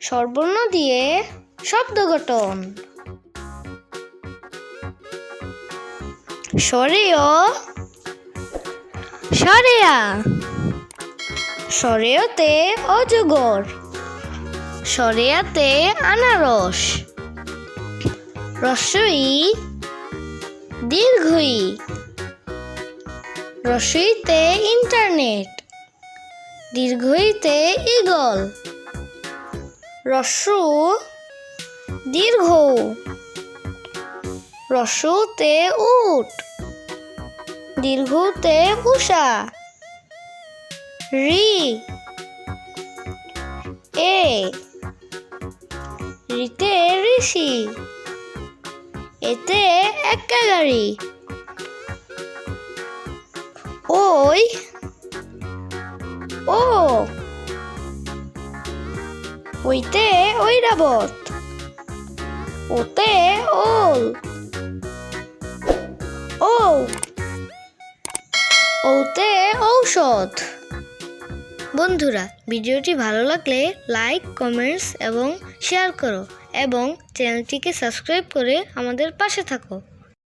স্বরবর্ণ দিয়ে শব্দ গঠন। সরেয় সরেয়া সরেয়তে অজগর সরেয়াতে আনারস। রসই দীর্ঘই, রসইতে ইন্টারনেট, দীর্ঘইতে ইগল রস্যু দীর্ঘ। রস্যুতে উট। দীর্ঘতে উষা রি। এ। রিতে ঋষি। এতে একা গাড়ি ওই ওইতে ঐরাবত ওতে ওল ও ওতে ঔষধ। বন্ধুরা, ভিডিওটি ভালো লাগলে লাইক কমেন্টস এবং শেয়ার করো এবং চ্যানেলটিকে সাবস্ক্রাইব করে আমাদের পাশে থাকো।